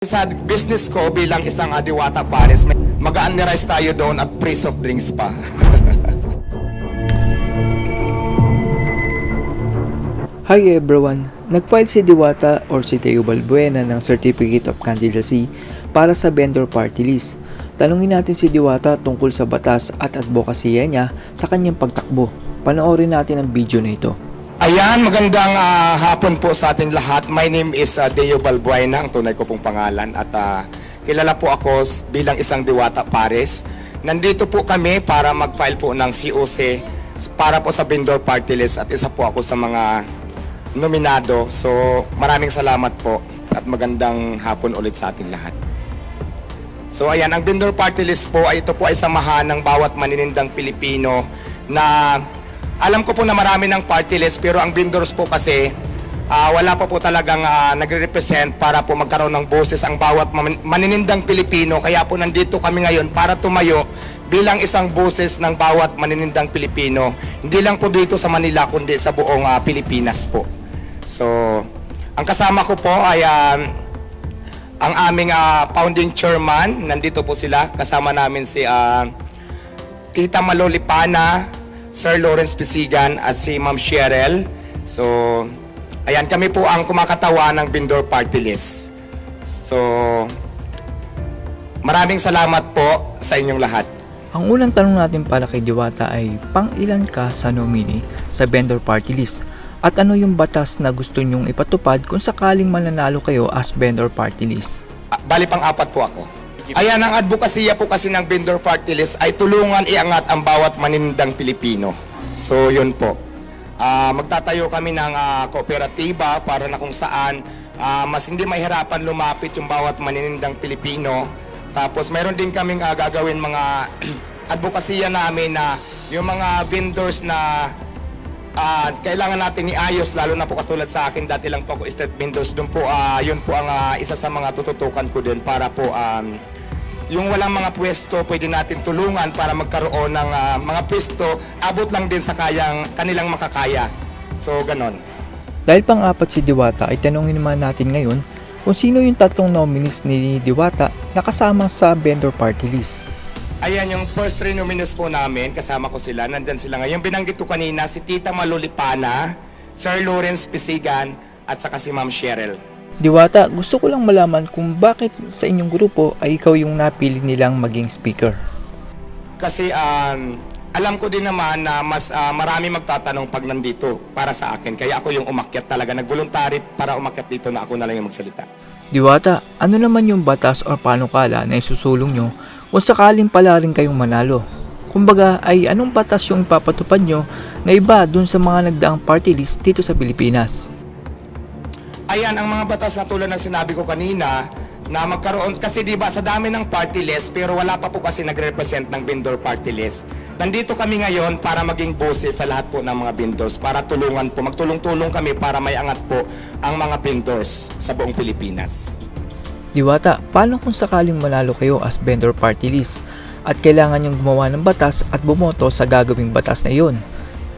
Sa business ko bilang isang adiwata pares, may- magaan ni rice tayo doon at free soft drinks pa. Hi everyone! Nag-file si Diwata or si Teo Balbuena ng Certificate of Candidacy para sa vendor party list. Tanungin natin si Diwata tungkol sa batas at advokasya niya sa kanyang pagtakbo. Panoorin natin ang video na ito. Ayan, magandang ah, hapon po sa atin lahat. My name is uh, Deo Balbuena, ang tunay ko pong pangalan. At ah, kilala po ako bilang isang diwata pares. Nandito po kami para mag-file po ng COC para po sa vendor party list at isa po ako sa mga nominado. So maraming salamat po at magandang hapon ulit sa atin lahat. So ayan, ang vendor party list po ay ito po ay samahan ng bawat maninindang Pilipino na alam ko po na marami ng party list pero ang vendors po kasi ah, wala pa po talagang ah, nagre-represent para po magkaroon ng boses ang bawat man- maninindang Pilipino. Kaya po nandito kami ngayon para tumayo bilang isang boses ng bawat maninindang Pilipino. Hindi lang po dito sa Manila kundi sa buong ah, Pilipinas po. So, ang kasama ko po ay ah, ang aming ah, founding chairman, nandito po sila, kasama namin si ah, Tita Malolipana, Sir Lawrence Pisigan at si Ma'am Cheryl. So, ayan, kami po ang kumakatawa ng Bindor Party List. So, maraming salamat po sa inyong lahat. Ang unang tanong natin para kay Diwata ay pang ilan ka sa nominee sa vendor party list? At ano yung batas na gusto nyong ipatupad kung sakaling mananalo kayo as vendor party list? Ah, Bali pang apat po ako. Ayan, ang advokasya po kasi ng vendor party ay tulungan iangat ang bawat maninindang Pilipino. So, yun po. Ah, magtatayo kami ng ah, kooperatiba para na kung saan ah, mas hindi mahirapan lumapit yung bawat maninindang Pilipino. Tapos, mayroon din kaming ah, gagawin mga advokasya namin na yung mga vendors na Ah, kailangan natin iayos lalo na po katulad sa akin dati lang po ako state vendors doon po ah, yun po ang ah, isa sa mga tututukan ko din para po um, yung walang mga pwesto pwede natin tulungan para magkaroon ng ah, mga pwesto abot lang din sa kayang kanilang makakaya so ganon Dahil pang-apat si Diwata ay tanongin naman natin ngayon kung sino yung tatlong nominees ni Diwata na kasama sa vendor party list. Ayan, yung first three nominees po namin, kasama ko sila, nandyan sila ngayon. Binanggit ko kanina, si Tita Malulipana, Sir Lawrence Pisigan, at saka si Ma'am Cheryl. Diwata, gusto ko lang malaman kung bakit sa inyong grupo ay ikaw yung napili nilang maging speaker. Kasi um, alam ko din naman na mas ah, marami magtatanong pag nandito para sa akin. Kaya ako yung umakyat talaga. Nag-voluntary para umakyat dito na ako na lang yung magsalita. Diwata, ano naman yung batas o panukala na isusulong nyo kung sakaling pala rin kayong manalo? Kumbaga ay anong batas yung ipapatupad nyo na iba dun sa mga nagdaang party list dito sa Pilipinas? Ayan, ang mga batas na tulad ng sinabi ko kanina, na magkaroon, kasi di ba sa dami ng party list, pero wala pa po kasi nagre-represent ng vendor party list. Nandito kami ngayon para maging boses sa lahat po ng mga vendors, para tulungan po, magtulong-tulong kami para may angat po ang mga vendors sa buong Pilipinas. Diwata, paano kung sakaling manalo kayo as vendor party list at kailangan yung gumawa ng batas at bumoto sa gagawing batas na iyon?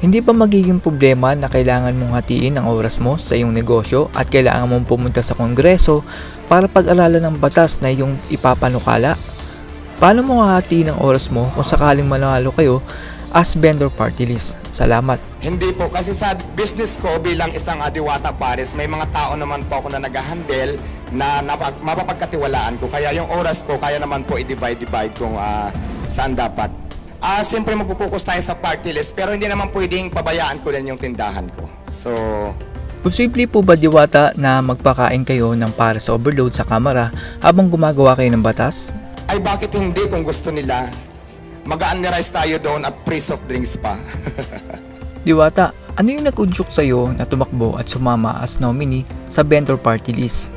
Hindi ba magiging problema na kailangan mong hatiin ang oras mo sa iyong negosyo at kailangan mong pumunta sa kongreso para pag-aralan ng batas na iyong ipapanukala? Paano mo hahatiin ang oras mo kung sakaling manalo kayo as vendor party list? Salamat. Hindi po, kasi sa business ko bilang isang adiwata pares, may mga tao naman po ako na nag-handle na napag, mapapagkatiwalaan ko. Kaya yung oras ko, kaya naman po i-divide-divide kung ah, saan dapat. Ah, siyempre magpo-focus tayo sa party list, pero hindi naman pwedeng pabayaan ko din yung tindahan ko. So, Posible po ba diwata na magpakain kayo ng para sa overload sa kamera habang gumagawa kayo ng batas? ay bakit hindi kung gusto nila? Magaan ni rice tayo doon at free soft drinks pa. Diwata, ano yung nag-udyok sa'yo na tumakbo at sumama as nominee sa vendor party list?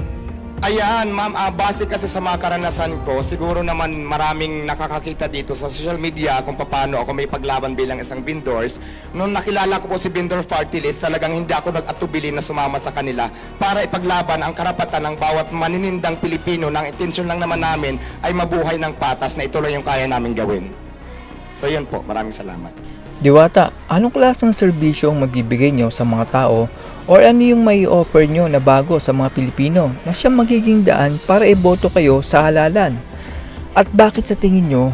Ayan, ma'am, ah, base kasi sa mga karanasan ko, siguro naman maraming nakakakita dito sa social media kung paano ako may paglaban bilang isang vendors. Noong nakilala ko po si Vendor Party List, talagang hindi ako nag-atubili na sumama sa kanila para ipaglaban ang karapatan ng bawat maninindang Pilipino na ang intensyon lang naman namin ay mabuhay ng patas na lang yung kaya namin gawin. So yun po, maraming salamat. Diwata, anong klaseng serbisyo ang mabibigay nyo sa mga tao Or ano yung may offer nyo na bago sa mga Pilipino na siyang magiging daan para iboto kayo sa halalan? At bakit sa tingin nyo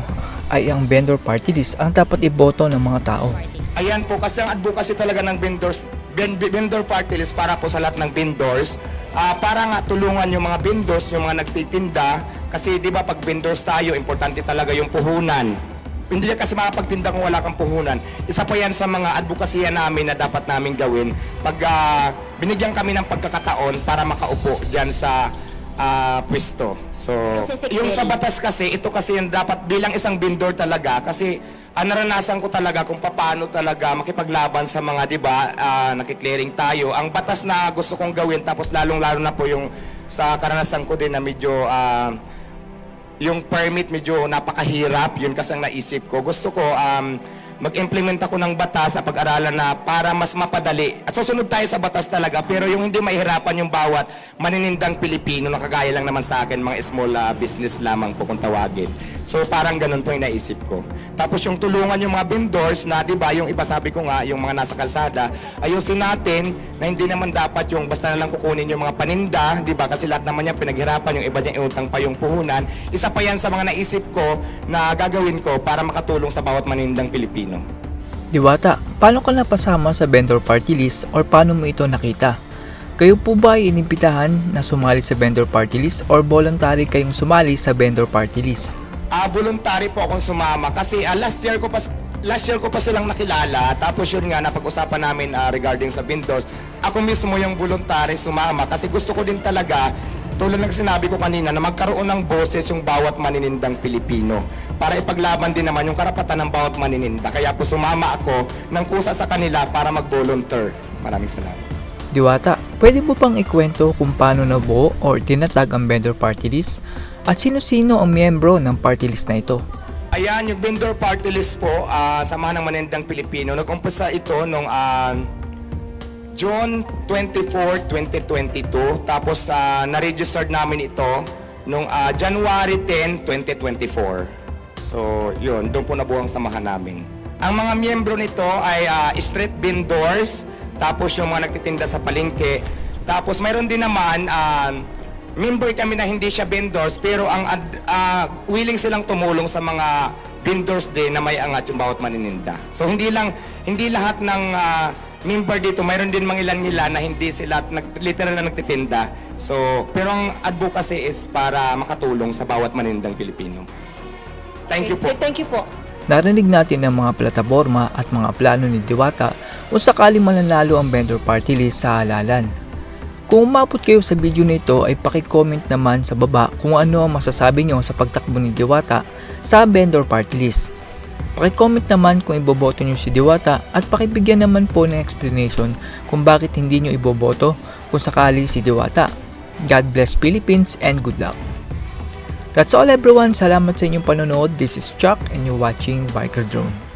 ay ang vendor party list ang dapat iboto ng mga tao? Ayan po, kasi ang advocacy talaga ng vendors, ven- vendor party list para po sa lahat ng vendors, ah, para nga tulungan yung mga vendors, yung mga nagtitinda, kasi di ba pag vendors tayo, importante talaga yung puhunan. Hindi ka kasi makapagtinda kung wala kang puhunan. Isa pa yan sa mga advokasya namin na dapat namin gawin pag ah, binigyan kami ng pagkakataon para makaupo dyan sa ah, pwesto. So, Specific yung sa batas kasi, ito kasi yung dapat bilang isang vendor talaga kasi ah, naranasan ko talaga kung paano talaga makipaglaban sa mga, di ba, ah, nakiklearing tayo. Ang batas na gusto kong gawin, tapos lalong-lalo na po yung sa karanasan ko din na medyo ah, yung permit medyo napakahirap, yun kasi ang naisip ko. Gusto ko um, mag-implement ako ng batas sa pag-aralan na para mas mapadali. At susunod tayo sa batas talaga, pero yung hindi mahirapan yung bawat maninindang Pilipino na kagaya lang naman sa akin, mga small ah, business lamang po kung tawagin. So parang ganun po yung naisip ko. Tapos yung tulungan yung mga vendors na, di ba, yung iba sabi ko nga, yung mga nasa kalsada, ayusin natin na hindi naman dapat yung basta na lang kukunin yung mga paninda, di ba? Kasi lahat naman yan pinaghirapan, yung iba niya iutang pa yung puhunan. Isa pa yan sa mga naisip ko na gagawin ko para makatulong sa bawat manindang Pilipino. Diwata, paano ka napasama sa vendor party list or paano mo ito nakita? Kayo po ba ay inimbitahan na sumali sa vendor party list or voluntary kayong sumali sa vendor party list? Ah, voluntary po akong sumama kasi ah, last year ko pa last year ko pa silang nakilala tapos yun nga napag-usapan namin ah, regarding sa vendors. Ako mismo yung voluntary sumama kasi gusto ko din talaga tulad ng sinabi ko kanina na magkaroon ng boses yung bawat maninindang Pilipino para ipaglaban din naman yung karapatan ng bawat manininda. Kaya po sumama ako ng kusa sa kanila para mag-volunteer. Maraming salamat. Diwata, pwede mo pang ikwento kung paano nabuo or tinatag ang vendor party list at sino-sino ang miyembro ng party list na ito? Ayan, yung vendor party list po, ah, Samahan ng Manindang Pilipino. Nag-umpisa ito nung ah, June 24, 2022. Tapos ah, na-registered namin ito nung ah, January 10, 2024. So, yun, doon po nabuo ang samahan namin. Ang mga miyembro nito ay ah, street vendors, tapos yung mga nagtitinda sa palengke. Tapos mayroon din naman, ah, member kami na hindi siya vendors, pero ang ad- ah, willing silang tumulong sa mga vendors din na may angat yung bawat manininda. So hindi lang, hindi lahat ng ah, member dito, mayroon din mga ilan-ilan na hindi sila nag, literal na nagtitinda. So, pero ang advocacy is para makatulong sa bawat manindang Pilipino. Thank you po. Sir, thank you po. Narinig natin ang mga plataforma at mga plano ni Diwata kung sakaling mananalo ang vendor party list sa halalan. Kung umabot kayo sa video na ito ay pakicomment naman sa baba kung ano ang masasabi nyo sa pagtakbo ni Diwata sa vendor party list. Pakicomment naman kung iboboto nyo si Diwata at pakibigyan naman po ng explanation kung bakit hindi nyo iboboto kung sakali si Diwata. God bless Philippines and good luck. That's all everyone. Salamat sa inyong panonood. This is Chuck and you're watching Biker Drone.